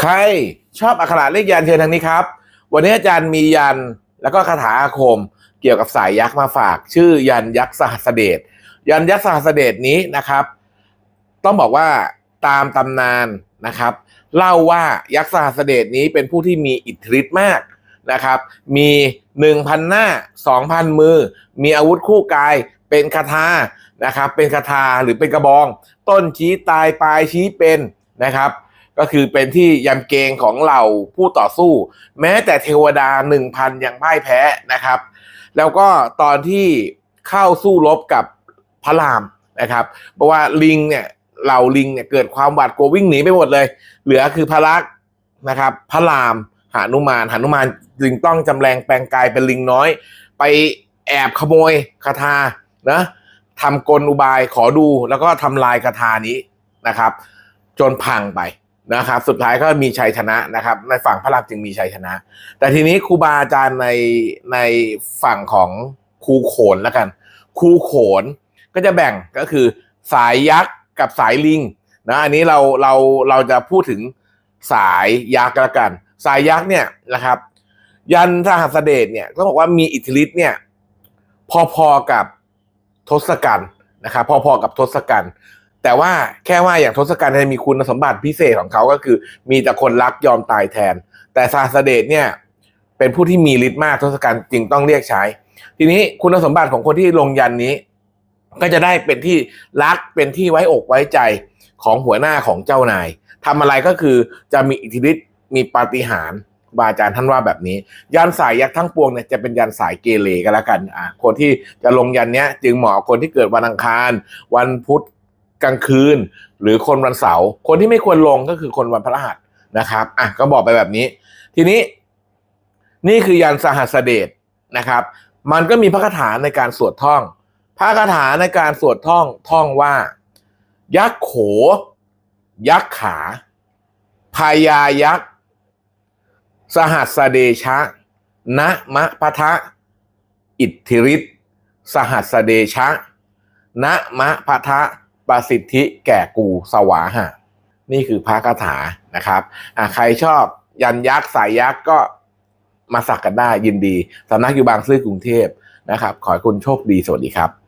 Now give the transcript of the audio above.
ใครชอบอักขระเลขยันเชิญทางนี้ครับ วันนี้อาจารย์มียันแล้วก็คาถาอาคม เกี่ยวกับสายยักษ์มาฝาก ชื่อยันยักษ์สหัสเดชยันยักษ์สหัสเดชนี้นะครับ ต้องบอกว่าตามตำนานนะครับ เล่าว่ายักษ์สหัสเดชนี้เป็นผู้ที่มีอิทธิฤทธิ์มากนะครับ มีหนึ่งพันหน้าสองพันมือ มีอาวุธคู่กายเป็นคาถานะครับ เป็นคาถาหรือเป็นกระบอง ต้นชี้ตายปลายชี้เป็นนะครับ ก็คือเป็นที่ยำเกงของเหล่าผู้ต่อสู้ แม้แต่เทวดาหนึ่งพันยังพ่ายแพ้นะครับ แล้วก็ตอนที่เข้าสู้รบกับพระรามนะครับ เพราะว่าลิงเนี่ยเหล่าลิงเนี่ยเกิดความหวาดกลัววิ่งหนีไปหมดเลย เหลือคือพระลักษณ์นะครับ พระรามหานุมานหานุมานจึงต้องจำแรงแปลงกายเป็นลิงน้อย ไปแอบขโมยคาถานะทำกลอุบายขอดูแล้วก็ทำลายคาถานี้นะครับ จนพังไป นะครับสุดท้ายก็มีชัยชนะนะครับ ในฝั่งพระรามจึงมีชัยชนะ แต่ทีนี้ครูบาอาจารย์ในในฝั่งของครูโขนแล้วกันครูโขนก็จะแบ่งก็คือสายยักษ์กับสายลิงนะอันนี้เราเราเราจะพูดถึงสายยักษ์ล้วกัน สายยักษ์เนี่ยนะครับ ยันทหารเด็จเนี่ยก็บอกว่ามีอิทธิฤทธิ์เนี่ยพอๆกับทศกัณฐ์นะครับพอๆกับทศกัณฐ์ แต่ว่าแค่ว่าอย่างทศกัณฐ์จะมีคุณสมบัติพิเศษของเขาก็คือ มีแต่คนรักยอมตายแทน แต่ซาสเดตเนี่ย เป็นผู้ที่มีฤทธิ์มากทศกัณฐ์จึงต้องเรียกใช้ ทีนี้คุณสมบัติของคนที่ลงยันนี้ ก็จะได้เป็นที่รักเป็นที่ไว้อกไว้ใจของหัวหน้าของเจ้านายทำอะไรก็คือจะมีอิทธิฤทธิ์มีปาฏิหาริย์บาอาจารย์ท่านว่าแบบนี้ ยันสายยักษ์ทั้งปวงเนี่ยจะเป็นยันสายเกเรก็แล้วกันอะคนที่จะลงยันเนี้ย จึงเหมาะคนที่เกิดวันอังคาร วันพุธ กลางคืน หรือคนวันเสาร์คนที่ไม่ควรลงก็คือคนวันพฤหัสนะครับอะก็บอกไปแบบนี้ ทีนี้ นี่คือยันสหัสเดชนะครับ มันก็มีพระคาถาในการสวดท่อง พระคาถาในการสวดท่องท่องว่า ยักษ์โข ยักษ์ขาพายายักษ์สหัสเดชะนะมะพะทะ อิทธิฤทธิสหัสเดชะนะมะพะทะ ประสิทธิแก่กูสวาหะ นี่คือพระคาถานะครับอะใครชอบยันยักษ์สายยักษ์ก็มาสักกันได้ยินดีสำนักอยู่บางซื่อกรุงเทพนะครับ ขอให้คุณโชคดีสวัสดีครับ